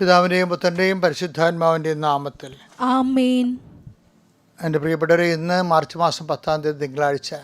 പിതാവിന്റെയും പുത്രന്റെയും പരിശുദ്ധാത്മാവിന്റെയും നാമത്തിൽ. ആമേൻ. എന്റെ പ്രിയപ്പെട്ടവരെ ഇന്ന് മാർച്ച് മാസം പത്താം തീയതി തിങ്കളാഴ്ച.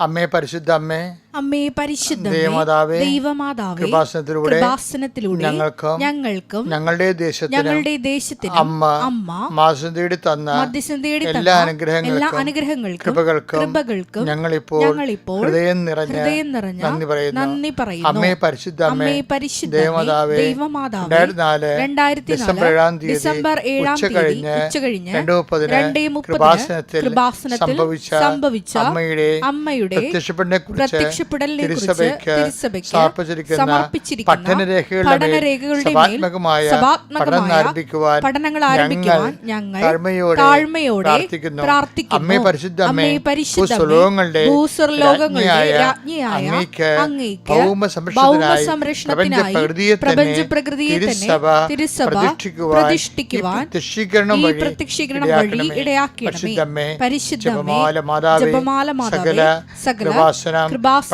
അമ്മേ പരിശുദ്ധ അമ്മേ അമ്മേ പരിശുദ്ധ ദൈവമാതാവേ, ദൈവമാതാവേ കൃപാസനത്തിലൂടെ കൃപാസനത്തിലൂടെ ഞങ്ങൾക്കും ഞങ്ങൾക്കും ഞങ്ങളുടെ ദേശത്തിനും ഞങ്ങളുടെ ദേശത്തിനും അമ്മ അമ്മ മാസം തേടി തന്ന മധ്യസ്ഥം തേടി എല്ലാ തന്ന എല്ലാ അനുഗ്രഹങ്ങൾക്കും അനുഗ്രഹങ്ങൾക്കും കൃപകൾക്കും കൃപകൾക്കും ഞങ്ങളിപ്പോൾ ഞങ്ങളിപ്പോൾ ഹൃദയം നിറഞ്ഞ ഹൃദയം നിറഞ്ഞ നന്ദി പറയുന്നു. നന്ദി പറയുന്നു. അമ്മേ പരിശുദ്ധ അമ്മേ പരിശുദ്ധ ദൈവമാതാവേ ദൈവമാതാവ് രണ്ടായിരത്തിനാല് രണ്ടായിരത്തി ഡിസംബർ ഏഴാം തീയതി ഡിസംബർ ഏഴാം തീയതി കഴിഞ്ഞ് ഉച്ച കഴിഞ്ഞ് രണ്ടേ മുപ്പതിന് കൃപാസനത്തിൽ സംഭവിച്ച സംഭവിച്ച അമ്മയുടെ അമ്മയുടെ പ്രത്യക്ഷപ്പെടനെ കുറിച്ച് സമർപ്പിച്ചിരിക്കുന്ന പഠനരേഖകളുടെ പഠനങ്ങൾ ആരംഭിക്കുവാൻ ഞങ്ങൾ താഴ്മയോടെ പ്രാർത്ഥിക്കുന്നു. അമ്മേ പരിശുദ്ധ ഭൂസ്വർലോകങ്ങളുടെ രാജ്ഞിയായ ഭൗമസംരക്ഷണത്തിനായി തന്നെ തിരുസഭ പ്രതിഷ്ഠിക്കുവാൻ ഈ പ്രത്യക്ഷീകരണം വഴി ജപമാല മാതാവേ, സകല സകല കൃപാസനം കൃപാസനം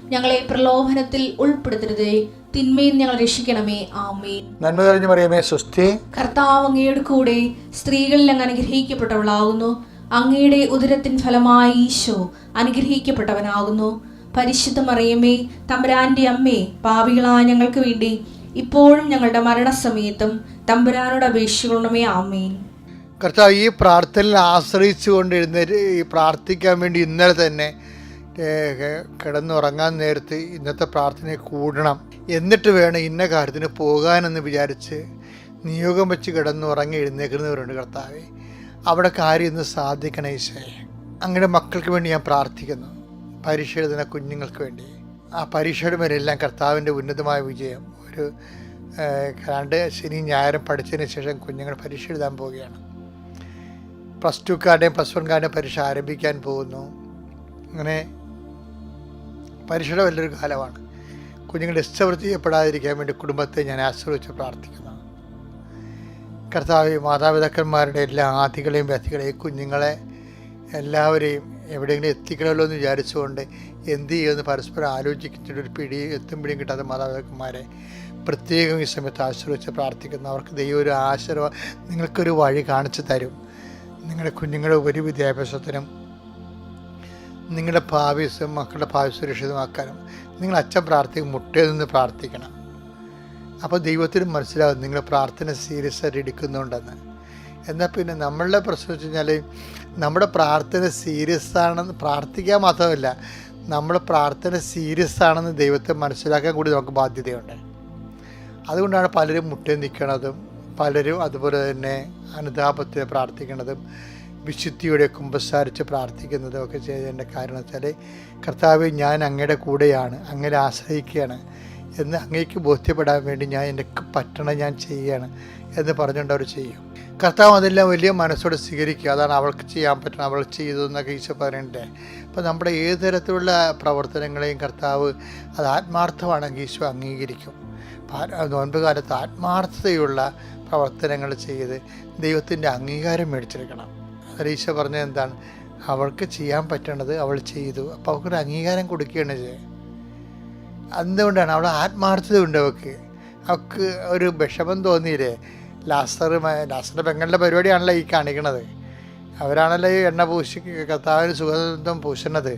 ഞങ്ങളെ പ്രലോഭനത്തിൽ ഉൾപ്പെടുത്തരുതേ. തിന്മയിൽ ഞങ്ങൾ രക്ഷിക്കണമേ. ആമേൻ. നന്മ കഴിഞ്ഞു പറയുമേ സ്വസ്തി. കർത്താവ് അങ്ങയുടെ കൂടെ സ്ത്രീകളിൽ അങ്ങ് അനുഗ്രഹിക്കപ്പെട്ടവളാകുന്നു. അങ്ങയുടെ ഉദരത്തിൻ ഫലമായി ഈശോ അനുഗ്രഹിക്കപ്പെട്ടവനാകുന്നു. പരിശുദ്ധ മറിയമേ തമ്പുരാന്റെ അമ്മേ പാപികളായ ഞങ്ങൾക്ക് വേണ്ടി ഇപ്പോഴും ഞങ്ങളുടെ മരണസമയത്തും തമ്പുരാനോട് അപേക്ഷിക്കണമേ. ആമേൻ. കർത്താവ് ഈ പ്രാർത്ഥനയിൽ ആശ്രയിച്ചുകൊണ്ട് എഴുന്നേറ്റ് പ്രാർത്ഥിക്കാൻ വേണ്ടി ഇന്നലെ തന്നെ കിടന്നുറങ്ങാൻ നേരത്ത് ഇന്നത്തെ പ്രാർത്ഥനയെ കൂടണം. എന്നിട്ട് വേണം ഇന്ന കാര്യത്തിന് പോകാനെന്ന് വിചാരിച്ച് നിയോഗം വെച്ച് കിടന്നുറങ്ങി എഴുന്നേക്കുന്നവരുണ്ട് കർത്താവേ. അവിടെ കാര്യം ഇന്ന് സാധിക്കണേ ഈശോയെ. അങ്ങനെ മക്കൾക്ക് വേണ്ടി ഞാൻ പ്രാർത്ഥിക്കുന്നു. പരീക്ഷ എഴുതുന്ന കുഞ്ഞുങ്ങൾക്ക് വേണ്ടി. ആ പരീക്ഷയുടെ മേലെല്ലാം കർത്താവിന്റെ ഉന്നതമായ വിജയം. ഒരു രണ്ട് ശനി ഞായറും പഠിച്ചതിന് ശേഷം കുഞ്ഞുങ്ങൾ പരീക്ഷ എഴുതാൻ പോവുകയാണ്. പ്ലസ് ടുക്കാരുടെയും പ്ലസ് വൺകാരുടെയും പരീക്ഷ ആരംഭിക്കാൻ പോകുന്നു. അങ്ങനെ പരീക്ഷയുടെ വലിയൊരു കാലമാണ്. കുഞ്ഞുങ്ങൾ ഡിസ്റ്റർബ് ചെയ്യപ്പെടാതിരിക്കാൻ വേണ്ടി കുടുംബത്തെ ഞാൻ ആശ്രയിച്ച് പ്രാർത്ഥിക്കുന്നു. കർത്താവ് മാതാപിതാക്കന്മാരുടെ എല്ലാ ആദികളെയും വ്യക്തികളെയും കുഞ്ഞുങ്ങളെ എല്ലാവരെയും എവിടെയെങ്കിലും എത്തിക്കണമല്ലോ എന്ന് വിചാരിച്ചുകൊണ്ട് എന്ത് ചെയ്യുമെന്ന് പരസ്പരം ആലോചിക്കുന്ന ഒരു പിടി എത്തും പിടിയും കിട്ടാത്ത മാതാപിതാക്കന്മാരെ പ്രത്യേകം ഈ സമയത്ത് ആശ്രയിച്ച് പ്രാർത്ഥിക്കുന്നു. അവർക്ക് ദൈവം ഒരു ആശീർവാദം നിങ്ങൾക്കൊരു വഴി കാണിച്ചു തരും. നിങ്ങളുടെ കുഞ്ഞുങ്ങളുടെ ഉപരി വിദ്യാഭ്യാസത്തിനും നിങ്ങളുടെ ഭാവി മക്കളുടെ ഭാവി സുരക്ഷിതമാക്കാനും നിങ്ങൾ അച്ഛൻ പ്രാർത്ഥിക്കും മുട്ടയിൽ നിന്ന് പ്രാർത്ഥിക്കണം. അപ്പോൾ ദൈവത്തിന് മനസ്സിലാകും നിങ്ങൾ പ്രാർത്ഥന സീരിയസ് ആയിട്ട് എടുക്കുന്നുണ്ടെന്ന്. എന്നാൽ പിന്നെ നമ്മളുടെ പ്രശ്നം വെച്ച് കഴിഞ്ഞാൽ നമ്മുടെ പ്രാർത്ഥന സീരിയസ് ആണെന്ന് പ്രാർത്ഥിക്കാൻ മാത്രമല്ല നമ്മൾ പ്രാർത്ഥന സീരിയസ് ആണെന്ന് ദൈവത്തെ മനസ്സിലാക്കാൻ കൂടി നമുക്ക് ബാധ്യതയുണ്ട്. അതുകൊണ്ടാണ് പലരും മുട്ടേ നിൽക്കണതും പലരും അതുപോലെ തന്നെ അനുതാപത്തെ പ്രാർത്ഥിക്കുന്നതും വിശുദ്ധിയോടെ കുമ്പസാരിച്ച് പ്രാർത്ഥിക്കുന്നതും ഒക്കെ ചെയ്തതിന്റെ കാരണം വെച്ചാൽ കർത്താവ് ഞാൻ അങ്ങയുടെ കൂടെയാണ് അങ്ങനെ ആശ്രയിക്കുകയാണ് എന്ന് അങ്ങേക്ക് ബോധ്യപ്പെടാൻ വേണ്ടി ഞാൻ എന്റെ പറ്റണം ഞാൻ ചെയ്യുകയാണ് എന്ന് പറഞ്ഞുകൊണ്ട് അവർ ചെയ്യും. കർത്താവ് അതെല്ലാം വലിയ മനസ്സോടെ സ്വീകരിക്കുക. അതാണ് അവൾക്ക് ചെയ്യാൻ പറ്റണം അവൾ ചെയ്തു എന്നൊക്കെ ഈശോ പറയണ്ടേ അപ്പോൾ നമ്മുടെ ഏത് തരത്തിലുള്ള പ്രവർത്തനങ്ങളെയും കർത്താവ് അത് ആത്മാർത്ഥമാണെങ്കിൽ ഈശോ അംഗീകരിക്കും. നോൻപ് കാലത്ത് ആത്മാർത്ഥതയുള്ള പ്രവർത്തനങ്ങൾ ചെയ്ത് ദൈവത്തിന്റെ അംഗീകാരം മേടിച്ചെടുക്കണം. ഈശോ പറഞ്ഞത് എന്താണ്? അവൾക്ക് ചെയ്യാൻ പറ്റണത് അവൾ ചെയ്തു. അപ്പോൾ അവൾക്കൊരു അംഗീകാരം കൊടുക്കുകയാണ് ചെയ്യുക എന്തുകൊണ്ടാണ്? അവൾ ആത്മാർത്ഥത ഉണ്ട് അവൾക്ക്. അവൾക്ക് ഒരു വിഷമം തോന്നിയില്ലേ? ലാസ്റ്റർ ലാസ്റ്ററിന്റെ പെങ്ങളുടെ പരിപാടിയാണല്ലോ ഈ കാണിക്കണത്. അവരാണല്ലോ ഈ എണ്ണ പൂശി കർത്താവിന് സുഗന്ധം പൂശണത്.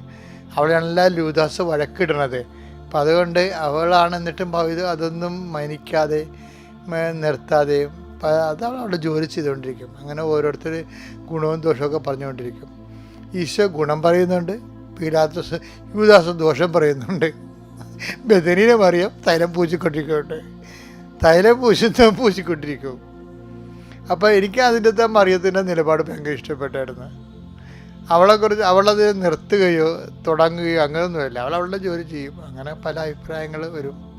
അവളാണല്ലോ ലൂദാസ് വഴക്കിടണത്. അപ്പം അതുകൊണ്ട് അവളാണ് എന്നിട്ടും ഇത് അതൊന്നും മനിക്കാതെ മ- നിർത്താതെ പ- അതാണ് അവിടെ ജോലി ചെയ്തുകൊണ്ടിരിക്കും. അങ്ങനെ ഓരോരുത്തർ ഗുണവും ദോഷമൊക്കെ പറഞ്ഞുകൊണ്ടിരിക്കും. ഈശോ ഗുണം പറയുന്നുണ്ട് പീലാത്തോസ് യുവദാസ് ദോഷം പറയുന്നുണ്ട്. ബദനീനെ മറിയം തൈലം പൂച്ചിക്കൊണ്ടിരിക്കുന്നുണ്ട് തൈലം പൂശുന്ന പൂശിക്കൊണ്ടിരിക്കും. അപ്പോൾ എനിക്ക് അതിന്റെ മറിയത്തിന്റെ നിലപാട് ഭയങ്കര ഇഷ്ടപ്പെട്ടായിരുന്നു. അവളെ കുറിച്ച് അവളത് നിർത്തുകയോ തുടങ്ങുകയോ അങ്ങനെയൊന്നുമില്ല. അവൾ അവളുടെ ജോലി ചെയ്യും. അങ്ങനെ പല അഭിപ്രായങ്ങൾ വരും.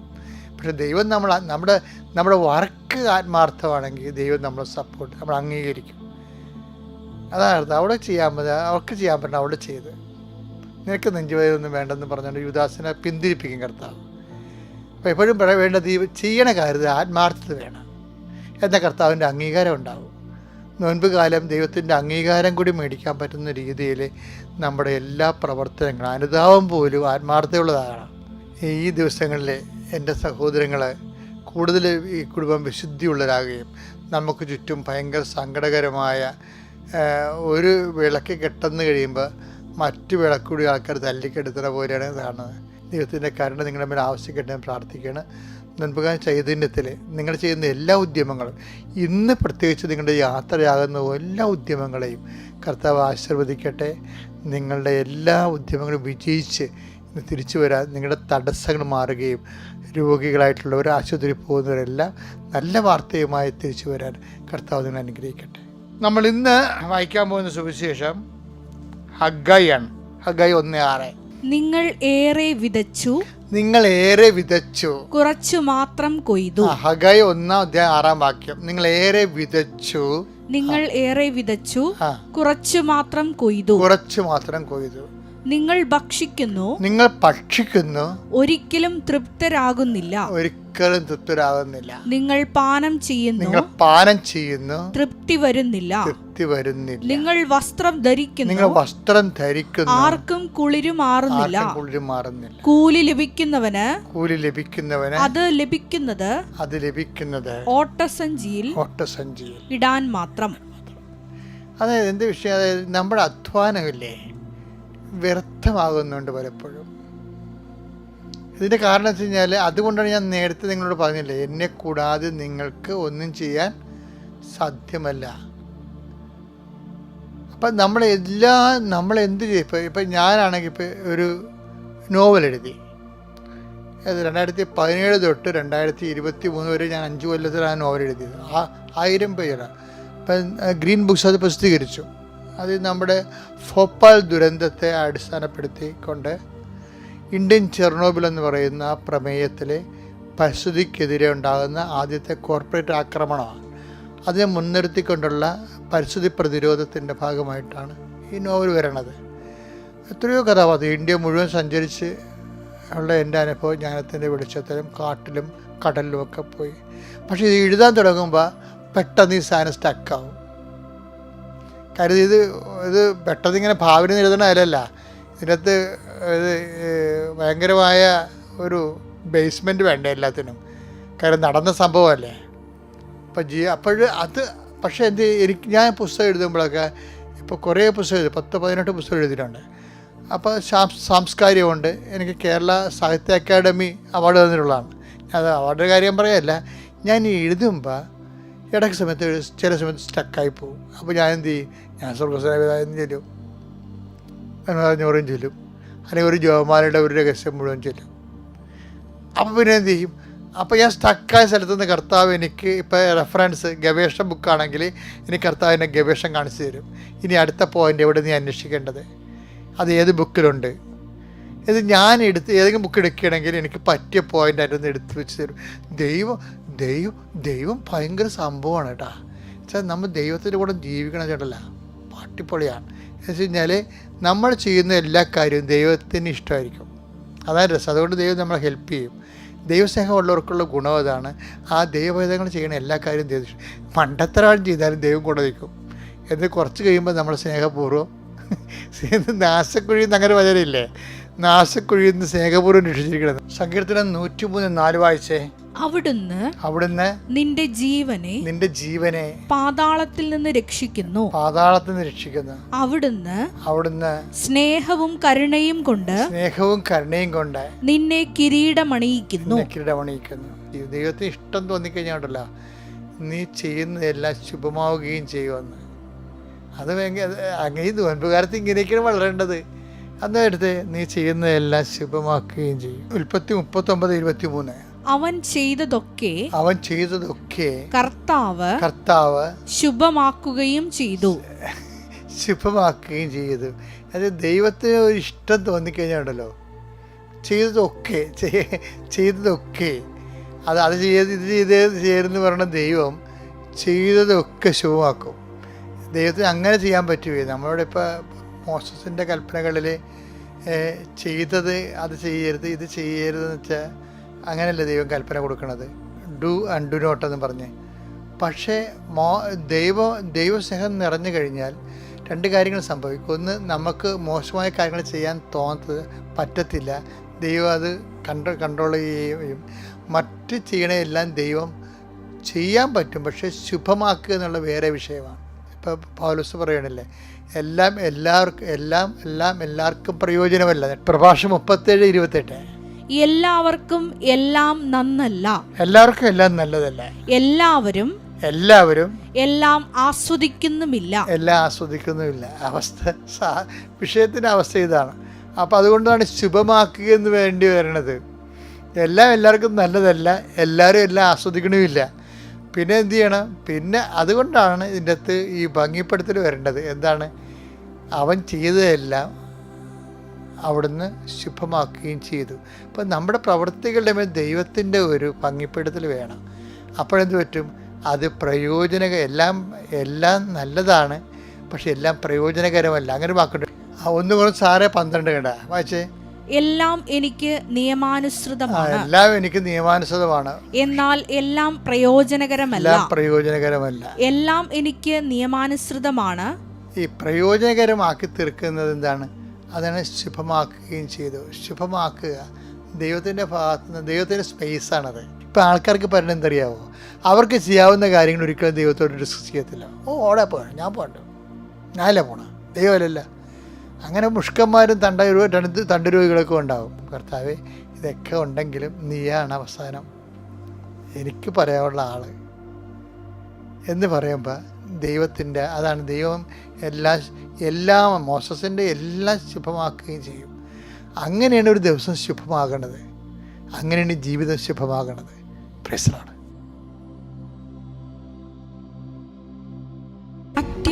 പക്ഷെ ദൈവം നമ്മൾ നമ്മുടെ നമ്മുടെ വർക്ക് ആത്മാർത്ഥമാണെങ്കിൽ ദൈവം നമ്മളെ സപ്പോർട്ട് നമ്മൾ അംഗീകരിക്കും. അതാണ് അർത്ഥം. അവിടെ ചെയ്യാൻ പറ്റുക അവർക്ക് ചെയ്യാൻ പറ്റണം അവിടെ ചെയ്ത്. നിനക്ക് നെഞ്ചുവേദനൊന്നും വേണ്ടെന്ന് പറഞ്ഞുകൊണ്ട് യുദാസിനെ പിന്തിരിപ്പിക്കും കർത്താവ്. അപ്പോൾ എപ്പോഴും വേണ്ടത് ഈ ചെയ്യണ കാര്യത്തിൽ ആത്മാർത്ഥത വേണം. എന്നാൽ കർത്താവിന്റെ അംഗീകാരം ഉണ്ടാവും. നോൻപ് കാലം ദൈവത്തിന്റെ അംഗീകാരം കൂടി മേടിക്കാൻ പറ്റുന്ന രീതിയിൽ നമ്മുടെ എല്ലാ പ്രവർത്തനങ്ങളും അനുതാപം പോലും ആത്മാർത്ഥതയുള്ളതാകണം. ഈ ദിവസങ്ങളിൽ എന്റെ സഹോദരങ്ങളെ കൂടുതൽ ഈ കുടുംബം വിശുദ്ധിയുള്ളവരാകുകയും നമുക്ക് ചുറ്റും ഭയങ്കര സങ്കടകരമായ ഒരു വിളക്ക് കെട്ടെന്ന് കഴിയുമ്പോൾ മറ്റു വിളക്കൂടി ആൾക്കാർ തല്ലിക്കെടുത്തുന്ന പോലെയാണ് കാണുന്നത്. ദൈവത്തിന്റെ കരുണ നിങ്ങളുടെ മേൽ ആവശ്യപ്പെട്ട് ഞാൻ പ്രാർത്ഥിക്കുകയാണ്. നൻപകാൻ ചൈതന്യത്തിൽ നിങ്ങൾ ചെയ്യുന്ന എല്ലാ ഉദ്യമങ്ങളും ഇന്ന് പ്രത്യേകിച്ച് നിങ്ങളുടെ യാത്രയാകുന്ന എല്ലാ ഉദ്യമങ്ങളെയും കർത്താവ് ആശീർവദിക്കട്ടെ. നിങ്ങളുടെ എല്ലാ ഉദ്യമങ്ങളും വിജയിച്ച് തിരിച്ചു വരാൻ നിങ്ങളുടെ തടസ്സങ്ങൾ മാറുകയും രോഗികളായിട്ടുള്ളവർ ആശുപത്രി പോകുന്നവരെല്ലാം നല്ല വാർത്തയുമായി തിരിച്ചു വരാൻ കർത്താവ് നിങ്ങൾ അനുഗ്രഹിക്കട്ടെ. നമ്മൾ ഇന്ന് വായിക്കാൻ പോകുന്ന സുവിശേഷം ഹഗായിയാണ് ഹഗായി ഒന്ന് ആറ്. നിങ്ങൾ ഏറെ വിതച്ചു. നിങ്ങൾ ഏറെ വിതച്ചു. കുറച്ചു മാത്രം കൊയ്തു. ഹഗായി ഒന്നാം അധ്യായം ആറാം വാക്യം. നിങ്ങൾ ഏറെ വിതച്ചു. നിങ്ങൾ ഏറെ വിതച്ചു. കുറച്ചു മാത്രം കൊയ്തു. കുറച്ചു മാത്രം കൊയ്തു. നിങ്ങൾ ഭക്ഷിക്കുന്നു നിങ്ങൾ ഭക്ഷിക്കുന്നു ഒരിക്കലും തൃപ്തരാകുന്നില്ല. ഒരിക്കലും തൃപ്തരാകുന്നില്ല. നിങ്ങൾ പാനം ചെയ്യുന്നു നിങ്ങൾ പാനം ചെയ്യുന്നു തൃപ്തി വരുന്നില്ല. തൃപ്തി വരുന്നില്ല. നിങ്ങൾ വസ്ത്രം ധരിക്കുന്നു നിങ്ങൾ വസ്ത്രം ധരിക്കുന്നു ആർക്കും കുളിരുമാറുന്നില്ല മാറുന്നില്ല. ആർക്കും കുളിര് മാറുന്നില്ല. കൂലി ലഭിക്കുന്നവന് കൂലി ലഭിക്കുന്നവന് അത് ലഭിക്കുന്നത് അത് ലഭിക്കുന്നത് ഓട്ടസഞ്ചിയിൽ ഓട്ടസഞ്ചിയിൽ. ഇടാൻ മാത്രം. അതായത് എന്ത് വിഷയം? അതായത് നമ്മുടെ അധ്വാനമില്ലേ? വ്യർത്ഥമാകുന്നുണ്ട് പലപ്പോഴും. ഇതിന്റെ കാരണം വെച്ച് കഴിഞ്ഞാൽ അതുകൊണ്ടാണ് ഞാൻ നേരത്തെ നിങ്ങളോട് പറഞ്ഞില്ലേ എന്നെ കൂടാതെ നിങ്ങൾക്ക് ഒന്നും ചെയ്യാൻ സാധ്യമല്ല. അപ്പം നമ്മൾ എല്ലാ നമ്മൾ എന്ത് ചെയ്യും? ഇപ്പം ഇപ്പം ഞാനാണെങ്കിൽ ഇപ്പം ഒരു നോവൽ എഴുതി. അത് രണ്ടായിരത്തി പതിനേഴ് തൊട്ട് രണ്ടായിരത്തി ഇരുപത്തി മൂന്ന് വരെ ഞാൻ അഞ്ച് കൊല്ലത്തിലാണ് നോവൽ എഴുതിയത്. ആ ആയിരം പേജാണ് ഇപ്പം ഗ്രീൻ ബുക്സ് അത് പ്രസിദ്ധീകരിച്ചു. അത് നമ്മുടെ ഭോപ്പാൽ ദുരന്തത്തെ അടിസ്ഥാനപ്പെടുത്തിക്കൊണ്ട് ഇന്ത്യൻ ചെർണോബിൽ എന്ന് പറയുന്ന പ്രമേയത്തിലെ പരിസ്ഥിതിക്കെതിരെ ഉണ്ടാകുന്ന ആദ്യത്തെ കോർപ്പറേറ്റ് ആക്രമണമാണ്. അതിനെ മുൻനിർത്തിക്കൊണ്ടുള്ള പരിസ്ഥിതി പ്രതിരോധത്തിന്റെ ഭാഗമായിട്ടാണ് ഈ നോവൽ വരണത്. എത്രയോ കഥാപാത്രം ഇന്ത്യ മുഴുവൻ സഞ്ചരിച്ച് ഉള്ള എന്റെ അനുഭവം ജ്ഞാനത്തിന്റെ വെളിച്ചത്തിലും കാട്ടിലും കടലിലും ഒക്കെ പോയി. പക്ഷേ ഇത് എഴുതാൻ തുടങ്ങുമ്പോൾ പെട്ടെന്ന് ഈ സാധനം സ്റ്റക്കാവും കാര്യം ഇത് ഇത് പെട്ടെന്ന് ഇങ്ങനെ ഭാവന എഴുതണ അതിലല്ല ഇതിനകത്ത് ഇത് ഭയങ്കരമായ ഒരു ബേസ്മെന്റ് വേണ്ട എല്ലാത്തിനും. കാര്യം നടന്ന സംഭവമല്ലേ? അപ്പം ജി അപ്പോൾ അത് പക്ഷേ എന്ത് എനിക്ക് ഞാൻ പുസ്തകം എഴുതുമ്പോഴൊക്കെ ഇപ്പോൾ കുറേ പുസ്തകം എഴുതി പത്ത് പതിനെട്ട് പുസ്തകം എഴുതിയിട്ടുണ്ട്. അപ്പോൾ സാംസ് സാംസ്കാരികമുണ്ട് എനിക്ക് കേരള സാഹിത്യ അക്കാദമി അവാർഡ് തന്നിട്ടുള്ളതാണ്. അത് അവാർഡിന്റെ കാര്യം പറയല്ല. ഞാൻ എഴുതുമ്പോൾ ഇടയ്ക്ക് സമയത്ത് ചില സമയത്ത് സ്റ്റക്കായി പോകും. അപ്പോൾ ഞാൻ എന്ത് ചെയ്യും? ഞാൻ സ്വർഗസ്വനാവിതായെന്ന് ചെല്ലും? പറഞ്ഞോറും ചെല്ലും? അല്ലെങ്കിൽ ഒരു ജോമാലയുടെ ഒരു രഹസ്യം മുഴുവൻ ചെല്ലും. അപ്പോൾ പിന്നെ എന്ത് ചെയ്യും? അപ്പോൾ ഞാൻ സ്റ്റക്കായ സ്ഥലത്ത് നിന്ന് കർത്താവ് എനിക്ക് ഇപ്പോൾ റെഫറൻസ് ഗവേഷണ ബുക്കാണെങ്കിൽ എനിക്ക് കർത്താവ് എന്നെ ഗവേഷണം കാണിച്ചു തരും. ഇനി അടുത്ത പോയിന്റ് എവിടെ നീ അന്വേഷിക്കേണ്ടത്? അത് ഏത് ബുക്കിലുണ്ട് ഇത് ഞാൻ എടുത്ത് ഏതെങ്കിലും ബുക്ക് എടുക്കുകയാണെങ്കിൽ എനിക്ക് പറ്റിയ പോയിന്റ് ഒന്ന് എടുത്ത് വെച്ച് തരും. ദൈവം ദൈവം ദൈവം ഭയങ്കര സംഭവമാണ് കേട്ടാ. വെച്ചാൽ നമ്മൾ ദൈവത്തിന്റെ കൂടെ ജീവിക്കണം ചേട്ടല്ല പാട്ടിപ്പൊളിയാണ് എന്ന് വെച്ച് കഴിഞ്ഞാൽ നമ്മൾ ചെയ്യുന്ന എല്ലാ കാര്യവും ദൈവത്തിന് ഇഷ്ടമായിരിക്കും. അതാണ് രസം. അതുകൊണ്ട് ദൈവം നമ്മളെ ഹെൽപ്പ് ചെയ്യും. ദൈവസ്നേഹം ഉള്ളവർക്കുള്ള ഗുണം അതാണ്. ആ ദൈവഭേദങ്ങൾ ചെയ്യുന്ന എല്ലാ കാര്യവും ദൈവം പണ്ടത്തരാളും ചെയ്താലും ദൈവം കൂടെ നിൽക്കും. എന്നിട്ട് കുറച്ച് കഴിയുമ്പോൾ നമ്മൾ സ്നേഹപൂർവം നാശക്കുഴിയിൽ നിന്ന് അങ്ങനെ വചനയില്ലേ നാശക്കുഴിയിൽ നിന്ന് സ്നേഹപൂർവം രക്ഷിച്ചിരിക്കുന്നത്. സങ്കീർത്തനം നൂറ്റിമൂന്ന് നാല് വായിച്ചേ. അവിടുന്ന് അവിടുന്ന് നിന്റെ ജീവനെ നിന്റെ ജീവനെ പാതാളത്തിൽ നിന്ന് രക്ഷിക്കുന്നു. പാതാളത്തിൽ നിന്ന് രക്ഷിക്കുന്നു. അവിടുന്ന് അവിടുന്ന് സ്നേഹവും കരുണയും കൊണ്ട് സ്നേഹവും കരുണയും കൊണ്ട് നിന്നെ കിരീടമണിയിക്കുന്നു കിരീടമണിയിക്കുന്നു ദൈവത്തിന് ഇഷ്ടം തോന്നിക്കഴിഞ്ഞാണ്ടല്ലോ നീ ചെയ്യുന്നതെല്ലാം ശുഭമാവുകയും ചെയ്യുമെന്ന്. അത് ഭയങ്കര അങ്ങനെ ഈ നോൻപുകാലത്ത് ഇങ്ങനെയൊക്കെയാണ് വളരേണ്ടത്. അന്ന് എടുത്ത് നീ ചെയ്യുന്നതെല്ലാം ശുഭമാക്കുകയും ചെയ്യും. ഉൽപ്പത്തി മുപ്പത്തൊമ്പത് ഇരുപത്തി മൂന്ന് അവൻ ചെയ്തതൊക്കെ അവൻ ചെയ്തതൊക്കെ കർത്താവ് കർത്താവ് ശുഭമാക്കുകയും ചെയ്തു. ശുഭമാക്കുകയും ചെയ്തു. അത് ദൈവത്തിന് ഒരു ഇഷ്ടം തോന്നിക്കഴിഞ്ഞാണ്ടല്ലോ ചെയ്തതൊക്കെ ചെയ്തതൊക്കെ. അത് അത് ചെയ്ത് ഇത് ചെയ്ത് ചെയ്തെന്ന് പറയുന്ന ദൈവം ചെയ്തതൊക്കെ ശുഭമാക്കും. ദൈവത്തിന് അങ്ങനെ ചെയ്യാൻ പറ്റുകയും നമ്മളോട് ഇപ്പോൾ മോസസിന്റെ കൽപ്പനകളിൽ ചെയ്തത് അത് ചെയ്യരുത് ഇത് ചെയ്യരുതെന്ന് വെച്ചാൽ അങ്ങനെയല്ല ദൈവം കൽപ്പന കൊടുക്കുന്നത് ഡു ആൻഡ് ഡു നോട്ട് എന്ന് പറഞ്ഞ്. പക്ഷേ മോ ദൈവ ദൈവസ്നേഹം നിറഞ്ഞു കഴിഞ്ഞാൽ രണ്ട് കാര്യങ്ങൾ സംഭവിക്കും. ഒന്ന് നമുക്ക് മോശമായ കാര്യങ്ങൾ ചെയ്യാൻ തോന്നത്തത് പറ്റത്തില്ല. ദൈവം അത് കണ്ട കൺട്രോൾ ചെയ്യുകയും മറ്റ് ചെയ്യണയെല്ലാം ദൈവം ചെയ്യാൻ പറ്റും. പക്ഷേ ശുഭമാക്കുക എന്നുള്ള വേറെ വിഷയമാണ്. ഇപ്പോൾ പൗലോസ് പറയണില്ലേ എല്ലാം എല്ലാവർക്കും എല്ലാം എല്ലാം എല്ലാവർക്കും പ്രയോജനമല്ല. പ്രഭാഷണം മുപ്പത്തേഴ് ഇരുപത്തെട്ട്. എല്ലാവർക്കും എല്ലാം നന്നല്ല. എല്ലാവർക്കും എല്ലാം നല്ലതല്ല. എല്ലാവരും എല്ലാവരും എല്ലാം ആസ്വദിക്കുന്നുമില്ല. എല്ലാം ആസ്വദിക്കുന്നുമില്ല. അവസ്ഥ വിഷയത്തിന്റെ വിഷയത്തിന്റെ അവസ്ഥ ഇതാണ്. അപ്പോൾ അതുകൊണ്ടാണ് ശുഭമാക്കുക എന്ന് വേണ്ടി വരണത്. എല്ലാം എല്ലാവർക്കും നല്ലതല്ല. എല്ലാവരും എല്ലാം ആസ്വദിക്കണമില്ല. പിന്നെ എന്ത് ചെയ്യണം? പിന്നെ അതുകൊണ്ടാണ് ഇതിന്റെ അകത്ത് ഈ ഭംഗിപ്പെടുത്തൽ വരേണ്ടത്. എന്താണ്? അവൻ ചെയ്തതെല്ലാം അവിടുന്ന് ശുഭമാക്കുകയും ചെയ്തു. അപ്പം നമ്മുടെ പ്രവൃത്തികളുടെ മേൽ ദൈവത്തിന്റെ ഒരു ഭംഗിപ്പെടുത്തൽ വേണം. അപ്പോഴെന്ത് പറ്റും? അത് പ്രയോജനക എല്ലാം എല്ലാം നല്ലതാണ് പക്ഷെ എല്ലാം പ്രയോജനകരമല്ല. അങ്ങനെ വാക്കുണ്ട്. ഒന്നുകൂടെ സാറേ പന്ത്രണ്ട് കണ്ട വായിച്ചേ. എല്ലാം എനിക്ക് നിയമാനുസൃതമാണ്. എല്ലാം എനിക്ക് നിയമാനുസൃതമാണ്. എന്നാൽ എല്ലാം പ്രയോജനകരമല്ല. പ്രയോജനകരമല്ല. എല്ലാം എനിക്ക് നിയമാനുസൃതമാണ്. ഈ പ്രയോജനകരമാക്കി തീർക്കുന്നത് എന്താണ്? അതാണ് ശുഭമാക്കുകയും ചെയ്തു. ശുഭമാക്കുക ദൈവത്തിന്റെ ഭാഗത്ത് നിന്ന് ദൈവത്തിന്റെ സ്പേസാണത് ഇപ്പം ആൾക്കാർക്ക് പറഞ്ഞ എന്തറിയാവോ? അവർക്ക് ചെയ്യാവുന്ന കാര്യങ്ങൾ ഒരിക്കലും ദൈവത്തോട് ഡിസ്കസ് ചെയ്യത്തില്ല. ഓ ഓടെ പോകണം ഞാൻ പോകണ്ട ഞാനല്ല പോണ. ദൈവമല്ലല്ല. അങ്ങനെ മുഷ്കന്മാരും തണ്ട രണ്ട് തണ്ടുരോഗികളൊക്കെ ഉണ്ടാവും. കർത്താവ് ഇതൊക്കെ ഉണ്ടെങ്കിലും നീയാണ് അവസാനം. എനിക്ക് പറയാനുള്ള ആൾ എന്ന് പറയുമ്പോൾ ദൈവത്തിന്റെ അതാണ് ദൈവം എല്ലാ എല്ലാ മോസസിന്റെ എല്ലാം ശുഭമാക്കുകയും ചെയ്യും. അങ്ങനെയാണ് ഒരു ദിവസം ശുഭമാകണത്. അങ്ങനെയാണ് ജീവിതം ശുഭമാകണത്. പ്രശ്നമാണ്